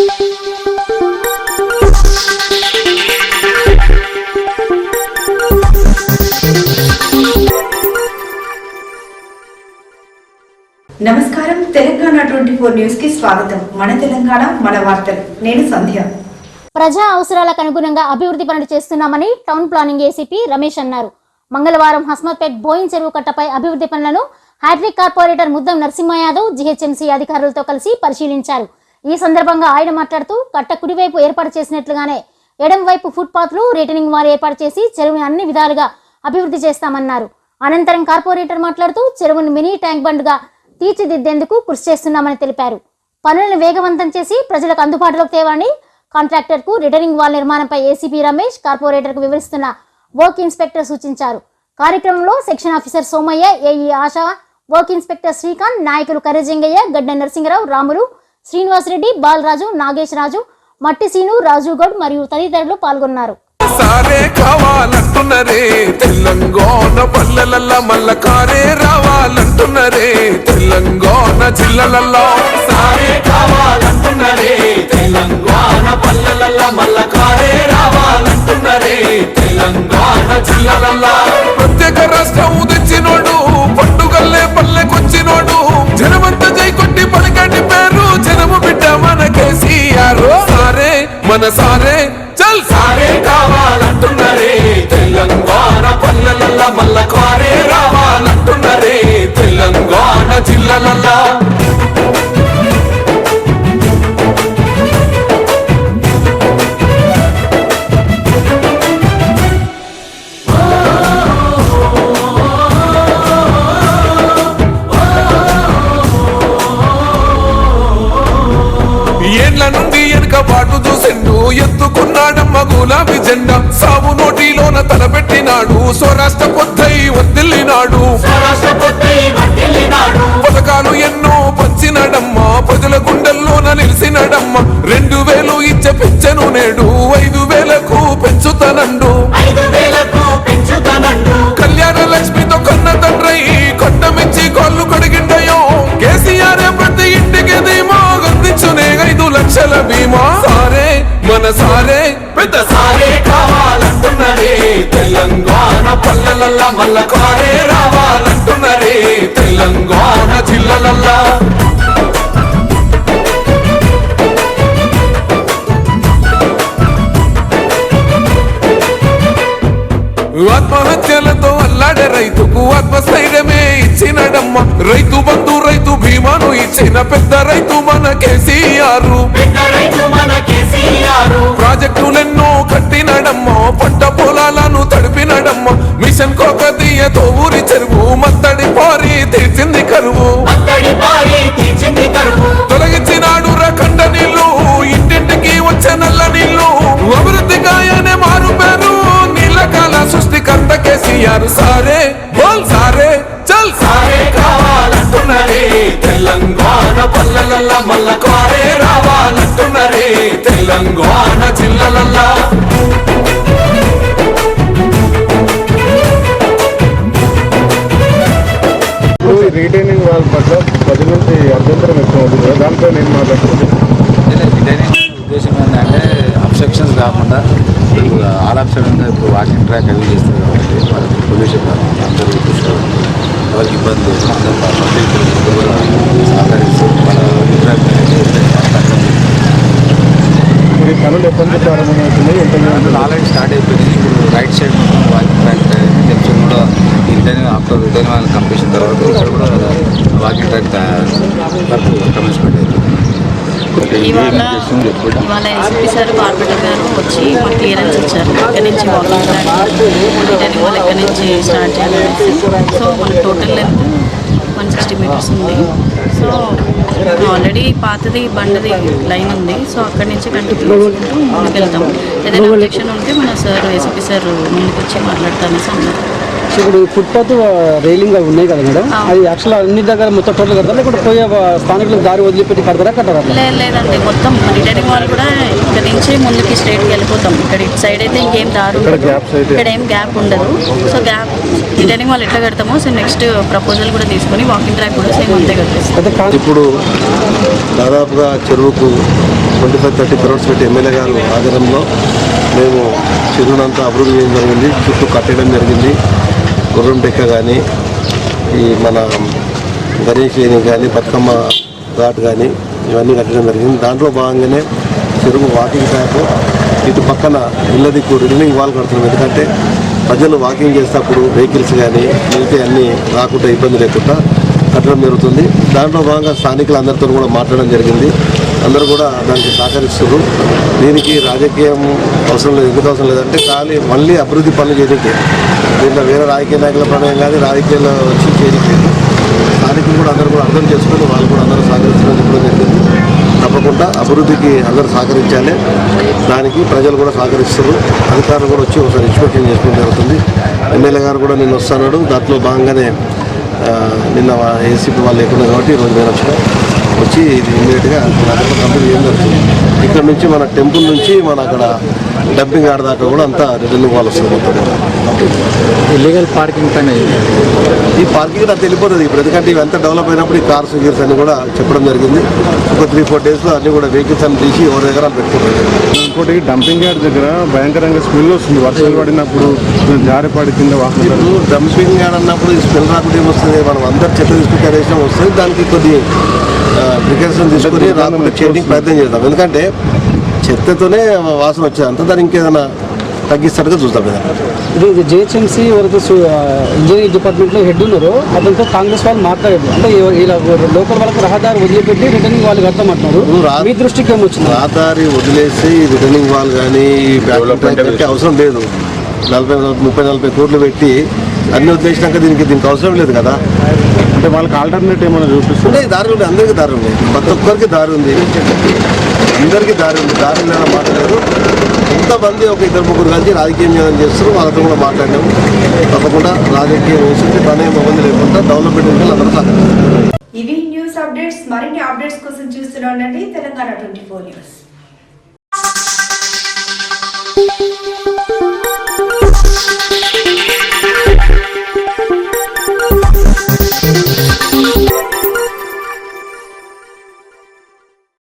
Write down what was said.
నమస్కారం. Telangana twenty four న్యూస్కి స్వాగతం. మన తెలంగాణ మన వార్తలు. నేను సంధ్య. ప్రజా అవసరాలకు అనుగుణంగా అభివృద్ధి పనులు చేస్తున్నామని టౌన్ ప్లానింగ్ ఏసీపీ రమేష్ అన్నారు. మంగళవారం హస్మత్పేట్ బోయిన్ చెరువు కట్టపై అభివృద్ధి పనులను hat trick corporator Muddam Narasimha Yadav GHMC అధికారులతో కలిసి పరిశీలించారు. ఈ సందర్భంగా ఆయన మాట్లాడుతూ కట్ట కుడివైపు ఏర్పాటు చేసినట్లుగానే ఎడం వైపు ఫుట్పాత్లు రిటర్నింగ్ వారు ఏర్పాటు చేసి చెరువుని అన్ని విధాలుగా అభివృద్ధి చేస్తామన్నారు. అనంతరం కార్పొరేటర్ మాట్లాడుతూ చెరువును మినీ ట్యాంక్ బండ్గా తీర్చిదిద్దేందుకు కృషి చేస్తున్నామని తెలిపారు. పనులను వేగవంతం చేసి ప్రజలకు అందుబాటులోకి తేవాలని కాంట్రాక్టర్కు రిటర్నింగ్ వాల్ నిర్మాణంపై ఏసీపీ రమేష్ కార్పొరేటర్కు వివరిస్తున్న వర్క్ ఇన్స్పెక్టర్ సూచించారు. కార్యక్రమంలో section officer Somayya AE Asha work inspector Srikanth నాయకులు కర్రజంగయ్య గడ్డ నరసింహరావు రాములు శ్రీనివాసరెడ్డి బాలరాజు నాగేశ్వరాజు మట్టి సీను రాజు మరియు తదితరులు పాల్గొన్నారు. సారే కావాలంటున్నరే తెలంగాణ పల్లెలల్ల మల్ల కారే రావాలంటున్నరే తెలంగాణ జిల్లలల్లో. సారే కావాలంటున్నరే తెలంగాణ పల్లెలల్ల మల్ల కారే రావాలంటున్నరే తెలంగాణ జిల్లలల్లో. ప్రత్యేక రాష్ట్రం పల్లెలల్ల తలపెట్టినాడు. స్వరాష్ట్ర పొద్దై వదిలినాడు పథకాలు ఎన్నో పంచినాడమ్మ. ప్రజల గుండెల్లోన నిలిచినాడమ్మ. రెండు వేలు ఇచ్చే పెంచను నేడు ఐదు జిల్లలల్లా మల్ల కారే రావాలంటున్నరే తెలంగాణ జిల్లలల్లా. ఆత్మహత్యలతో అల్లాడే రైతుకు ఆత్మస్థైర్యమే ఇచ్చినడమ్మ. రైతు బంధు రైతు భీమాను ఇచ్చిన పెద్ద రైతు మన కేసీఆర్. ఉద్దేశం ఏంటంటే అబ్స్ట్రక్షన్స్ కాకుండా ఇప్పుడు ఆల్ ఉంది ఇప్పుడు వాకింగ్ ట్రాక్ అవి చేస్తారు కాబట్టి వాళ్ళకి పొల్యూషన్ కాకుండా అందరూ చూసుకోవాలి. వాళ్ళకి ఇబ్బంది అందరూ సహకరిస్తూ ఇప్పుడు ఈ పనులు ఎప్పటి నుంచి ఎంత పనులు ఆల్రెడీ స్టార్ట్ అయిపోయింది ఇప్పుడు right side walking track junction కూడా రిటర్న్ ఆఫ్టర్ రిటర్న్ వాళ్ళ కంప్లీషన్ తర్వాత ఇక్కడ కూడా వాకింగ్ ట్రాక్ వర్క్ ఇవాళ ఇవాళ ఎస్పీ సార్ కార్పొరేటర్ గారు వచ్చి మాకు క్లియరెన్స్ ఇచ్చారు. ఎక్కడి నుంచి వాకింగ్ ట్రాక్ ఎక్కడి నుంచి స్టార్ట్ చేయాలనేసి. సో మనకి total length one sixty meters ఉంది. సో ఆల్రెడీ పాతది బండది లైన్ ఉంది. సో అక్కడి నుంచి కంటిన్యూ చేసుకుంటూ వెళ్తాం ఏదైనా అబ్జెక్షన్ ఉంటే మన సార్ ఏసీపీ సార్ ముందుకు వచ్చి మాట్లాడతానేసి అన్నారు సో ఇప్పుడు ఫుట్పాత్ రైలింగ్ అవి ఉన్నాయి కదా మేడం. అది యాక్చువల్ అన్ని దగ్గర మొత్తం టోటల్ కడతారా? లేకుంటే పోయే స్థానికులకు దారి వదిలిపెట్టి కడతారా కట్టారా? లేదు లేదండి. మొత్తం రిటర్నింగ్ వాళ్ళు కూడా ఇక్కడ నుంచి ముందుకి స్ట్రైట్కి వెళ్ళిపోతాం. ఇక్కడ ఇటు సైడ్ అయితే ఇంకేం దారి ఇక్కడ ఏం. గ్యాప్ ఉండదు. సో గ్యాప్ రిటర్నింగ్ వాళ్ళు ఎట్లా కడతామో సో నెక్స్ట్ ప్రపోజల్ కూడా తీసుకొని వాకింగ్ ట్రాక్ కూడా సేమ్ అంతే కట్టేస్తాం. ఇప్పుడు దాదాపుగా చెరువుకు ట్వంటీ ఫైవ్ థర్టీ క్రోర్స్ పెట్టి ఎమ్మెల్యే గారు ఆధ్వర్యంలో మేము చెరువునంతా అభివృద్ధి చేయడం జరిగింది. చుట్టూ కట్టడం జరిగింది. గుర్రం డెక్క కానీ ఈ మన గణేష్ కానీ బతుకమ్మ ఘాట్ కానీ ఇవన్నీ కట్టడం జరిగింది. దాంట్లో భాగంగానే చెరువు వాకింగ్ ట్రాక్ ఇటు పక్కన ఇళ్ళ దిక్కు వాల్ కడుతున్నాం. ఎందుకంటే ప్రజలు వాకింగ్ చేసేటప్పుడు వెహికల్స్ కానీ మిగతా అన్నీ రాకుండా ఇబ్బంది లేకుండా కట్టడం జరుగుతుంది. దాంట్లో భాగంగా స్థానికులు అందరితో కూడా మాట్లాడడం జరిగింది. అందరూ కూడా దానికి సహకరిస్తారు దీనికి రాజకీయం అవసరం లేదు ఎందుకు అవసరం లేదంటే ఖాళీ మళ్ళీ అభివృద్ధి పనులు చేయడానికి. దీంట్లో వేరే రాజకీయ నాయకుల ప్రణయం కానీ రాజకీయాల్లో వచ్చి చేయడానికి స్థానికులు కూడా అందరూ కూడా అర్థం చేసుకొని వాళ్ళు కూడా అందరూ సహకరిస్తున్నారు చెప్పడం జరిగింది. తప్పకుండా అభివృద్ధికి అందరూ సహకరించాలి. దానికి ప్రజలు కూడా సహకరిస్తారు అధికారులు కూడా వచ్చి ఒకసారి ఇన్స్పెక్షన్ చేసుకోవడం జరుగుతుంది. ఎమ్మెల్యే గారు కూడా నిన్న వస్తున్నాడు. దాంట్లో భాగంగానే నిన్న ఏసీపీ వాళ్ళు లేకుండా కాబట్టి ఈరోజు నేను వచ్చిన. వచ్చి ఇది ఇమీడియట్గా కంప్లీట్ చేయడం జరుగుతుంది. ఇక్కడ నుంచి మన టెంపుల్ నుంచి మన అక్కడ డంపింగ్ ఆడ దాకా కూడా అంతా రిటర్నింగ్ వాళ్ళు వస్తుంది. మొత్తం ఇల్లీగల్ పార్కింగ్ పైన ఈ పార్కింగ్ నాకు తెలిపోతుంది ఇప్పుడు. ఎందుకంటే ఇవంతా డెవలప్ అయినప్పుడు ఈ కార్స్ గీర్స్ అన్ని కూడా చెప్పడం జరిగింది. ఒక త్రీ ఫోర్ డేస్లో అన్ని కూడా వెహికల్స్ అన్ని తీసి ఎవరి దగ్గర పెట్టుకుంటారు. ఇంకోటి డంపింగ్ యార్డ్ దగ్గర భయంకరంగా స్మెల్ వస్తుంది. వర్షాలు పడినప్పుడు జారి పడి కింద ఇప్పుడు డంపింగ్ యార్డ్ అన్నప్పుడు ఈ స్మెల్ రాకుండా ఏమొస్తుంది మనం అందరు చెత్త తీసుకుని కరేసిన వస్తుంది. దానికి కొద్ది ప్రికాషన్ తీసుకొని రాకుండా చేయడానికి ప్రయత్నం చేద్దాం. ఎందుకంటే చెత్తతోనే వాసన వచ్చేది. అంతా దాన్ని ఇంకేదైనా తగ్గిస్తాడుగా చూద్దాం కదా. ఇది జిహెచ్ఎంసీ వరకు ఇంజనీరింగ్ డిపార్ట్మెంట్లో హెడ్ ఉన్నారు. అతనితో కాంగ్రెస్ వాళ్ళు మాట్లాడారు అంటే ఇలా లోకల్ వాళ్ళకి రహదారి వదిలిపెట్టి రిటర్నింగ్ వాళ్ళు కడతామంటున్నారు. మీ దృష్టికి ఏమొచ్చింది? రహదారి వదిలేసి రిటర్నింగ్ వాల్ కానీ పెట్టే అవసరం లేదు. నలభై ముప్పై నలభై కోట్లు పెట్టి అన్ని వదిలేసినాక దీనికి దీనికి అవసరం లేదు కదా. అంటే వాళ్ళకి ఆల్టర్నేట్ ఏమైనా చూపిస్తుంది దారి ఉంది అందరికీ దారి ఉంది ప్రతి ఒక్కరికి దారి ఉంది. అందరికీ దారి ఉంది. దారి లేదు కొంతమంది ఒక ఇద్దరు ముగ్గురు కలిసి రాజకీయం చేయడం చేస్తారు వాళ్ళతో కూడా మాట్లాడినాము తప్పకుండా రాజకీయం వేసింది పని ఇబ్బంది లేకుండా డెవలప్మెంట్ ఉంటే అందరూ సహకరిస్తారు. ఇవి న్యూస్ అప్డేట్స్. మరిన్ని అప్డేట్స్ కోసం చూస్తూనే ఉండండి. Telangana twenty four news.